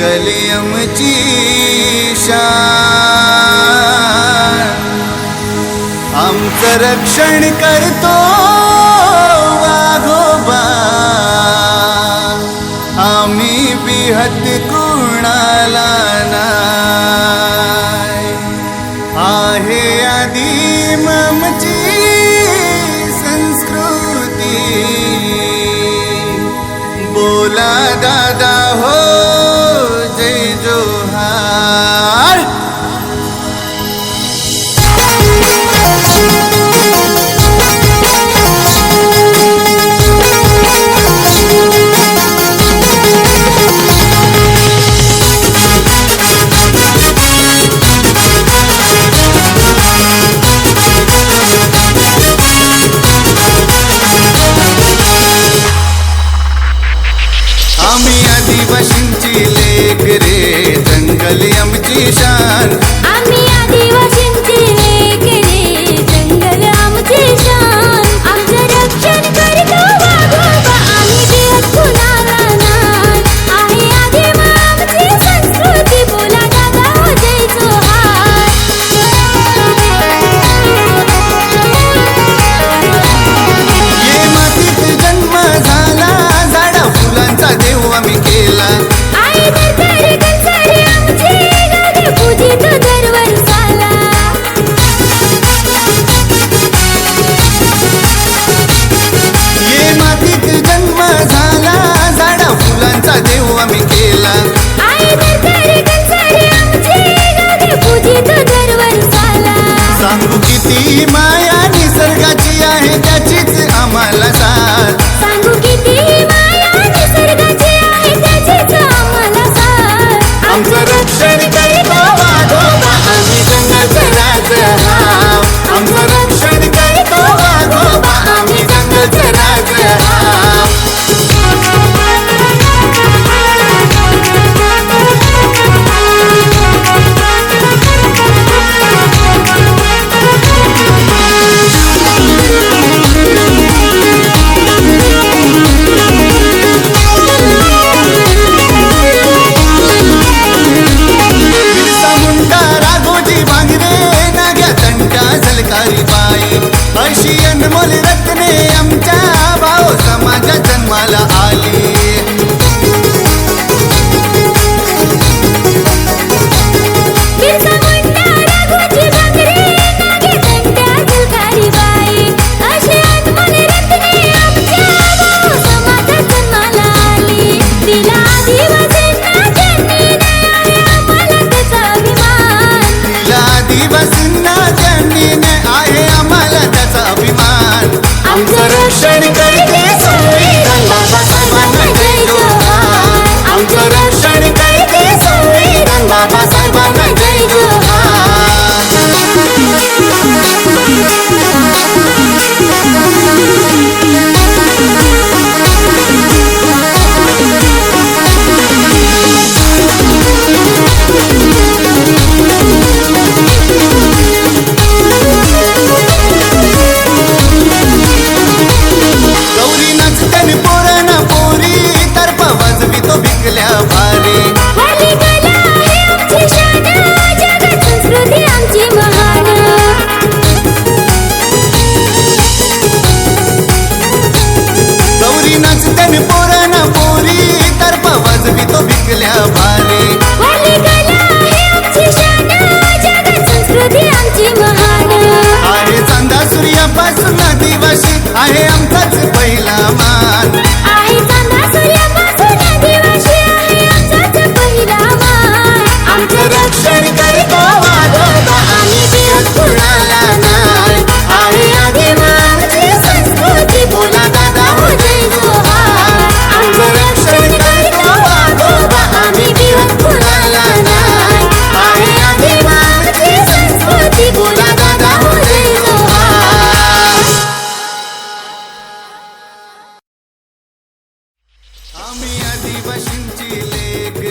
गलियमची शान. आमचं रक्षण करतो वाघोबा आम्ही बिहत कुणाला ना आहे आधी आमची संस्कृती. बोला दादा आम्ही आदिवासींची लेक रे जंगली आमची शान आम्ही आदिवासी demais. que vai se దివశించి లేక